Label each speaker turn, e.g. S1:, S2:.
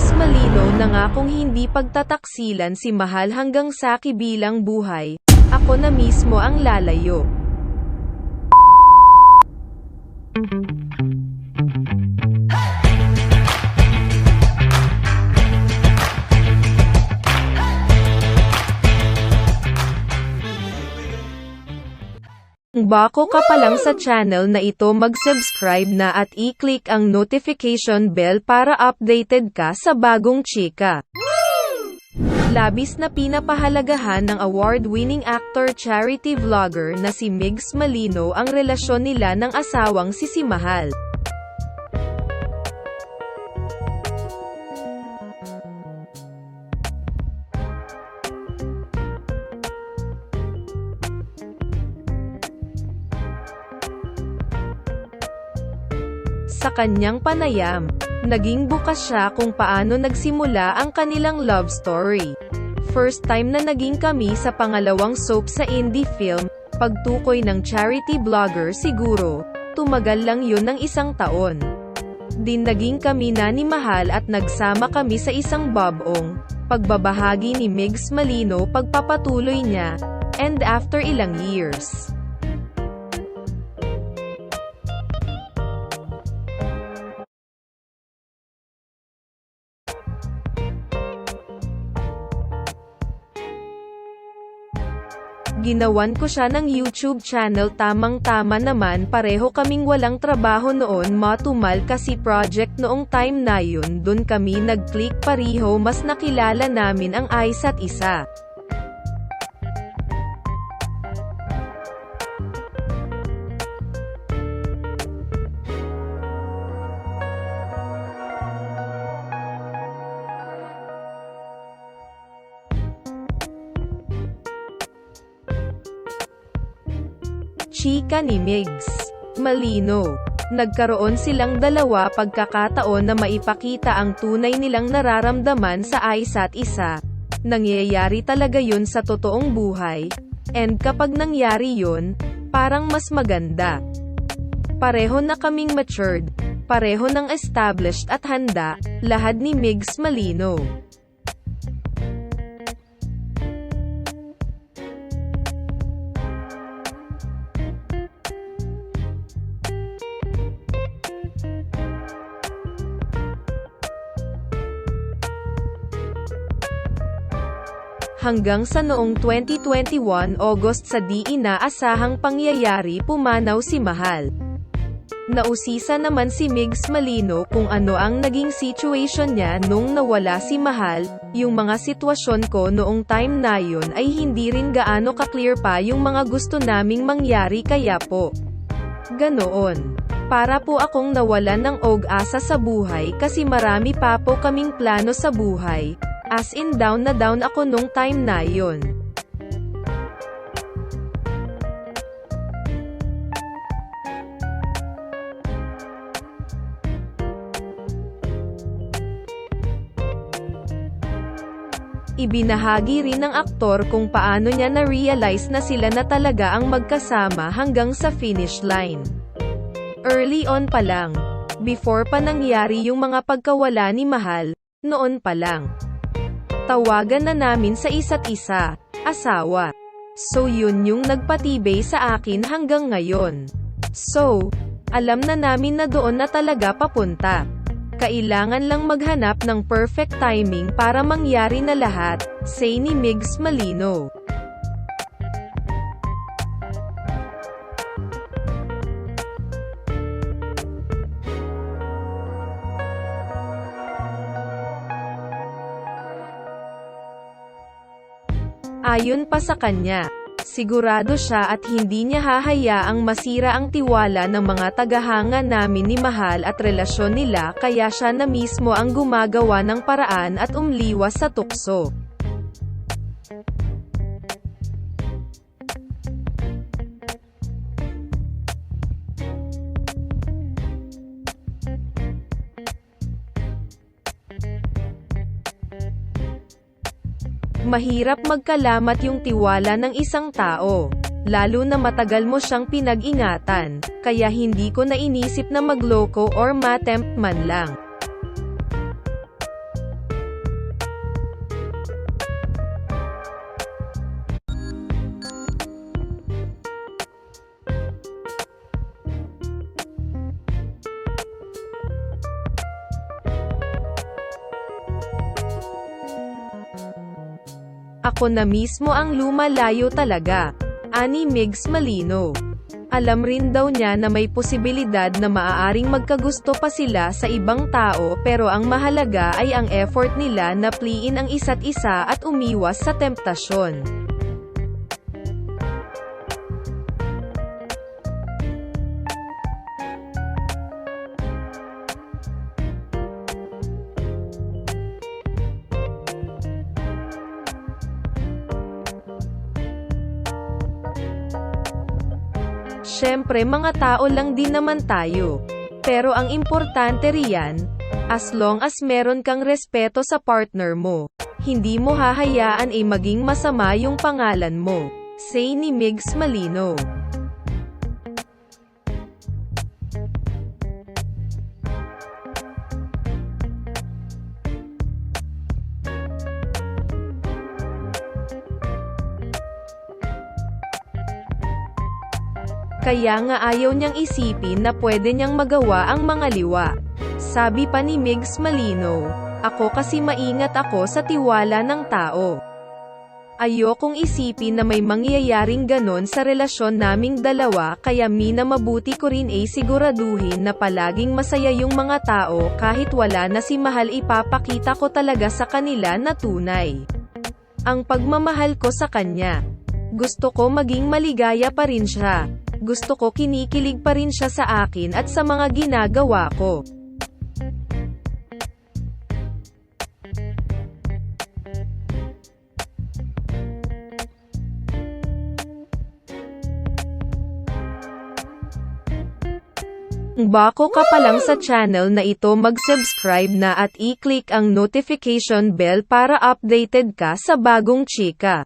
S1: Migs Malino nangakong hindi pagtataksilan si Mahal hanggang sa kibilang buhay. Ako na mismo ang lalayo. Kung bako ka pa lang sa channel na ito mag-subscribe na at i-click ang notification bell para updated ka sa bagong chika. Labis na pinapahalagahan ng award-winning actor charity vlogger na si Migs Malino ang relasyon nila ng asawang si Si Sa kanyang panayam, naging bukas siya kung paano nagsimula ang kanilang love story. First time na naging kami sa pangalawang soap sa indie film, pagtukoy ng charity blogger siguro, tumagal lang yun ng isang taon. Din naging kami na ni Mahal at nagsama kami sa isang bobong, pagbabahagi ni Migs Malino pagpapatuloy niya, and after ilang years. Ginawan ko siya ng YouTube channel tamang-tama naman pareho kaming walang trabaho noon matumal kasi project noong time na yun dun kami nag-click pareho mas nakilala namin ang isa't isa. Chika ni Migs. Malino. Nagkaroon silang dalawa pagkakataon na maipakita ang tunay nilang nararamdaman sa isa't isa. Nangyayari talaga yun sa totoong buhay. And kapag nangyari yun, parang mas maganda. Pareho na kaming matured. Pareho ng established at handa, lahad ni Migs Malino. Hanggang sa noong 2021 August sa di inaasahang pangyayari pumanaw si Mahal. Nausisa naman si Migs Malino kung ano ang naging situation niya nung nawala si Mahal, yung mga sitwasyon ko noong time na yun ay hindi rin gaano ka-clear pa yung mga gusto naming mangyari kaya po. Ganoon. Para po akong nawalan ng og-asa sa buhay kasi marami pa po kaming plano sa buhay, As in down na down ako nung time na yon. Ibinahagi rin ng aktor kung paano niya na-realize na sila na talaga ang magkasama hanggang sa finish line. Early on pa lang, before pa nangyari yung mga pagkawala ni Mahal, noon pa lang tawagan na namin sa isa't isa, asawa. So yun yung nagpatibay sa akin hanggang ngayon. So, alam na namin na doon na talaga papunta. Kailangan lang maghanap ng perfect timing para mangyari na lahat, say ni Migs Malino. Ayon pa sa kanya, sigurado siya at hindi niya hahayaang masira ang tiwala ng mga tagahanga namin ni Mahal at relasyon nila kaya siya na mismo ang gumagawa ng paraan at umliwas sa tukso. Mahirap magkalamat yung tiwala ng isang tao. Lalo na matagal mo siyang pinag-ingatan, kaya hindi ko na inisip na magloko or matempt man lang. Ako na mismo ang lumalayo talaga. Ani Migs Malino. Alam rin daw niya na may posibilidad na maaaring magkagusto pa sila sa ibang tao pero ang mahalaga ay ang effort nila na pliin ang isa't isa at umiwas sa temptasyon. Siyempre mga tao lang din naman tayo. Pero ang importante riyan, as long as meron kang respeto sa partner mo, hindi mo hahayaan ay maging masama yung pangalan mo. Say ni Migs Malino. Kaya nga ayaw niyang isipin na pwede niyang magawa ang mga liwa. Sabi pa ni Migs Malino, ako kasi maingat ako sa tiwala ng tao. Ayokong isipin na may mangyayaring ganon sa relasyon naming dalawa kaya mina mabuti ko rin ay siguraduhin na palaging masaya yung mga tao kahit wala na si Mahal ipapakita ko talaga sa kanila na tunay. Ang pagmamahal ko sa kanya. Gusto ko maging maligaya pa rin siya. Gusto ko kinikilig pa rin siya sa akin at sa mga ginagawa ko. Bako ka pa lang sa channel na ito mag-subscribe na at i-click ang notification bell para updated ka sa bagong chika.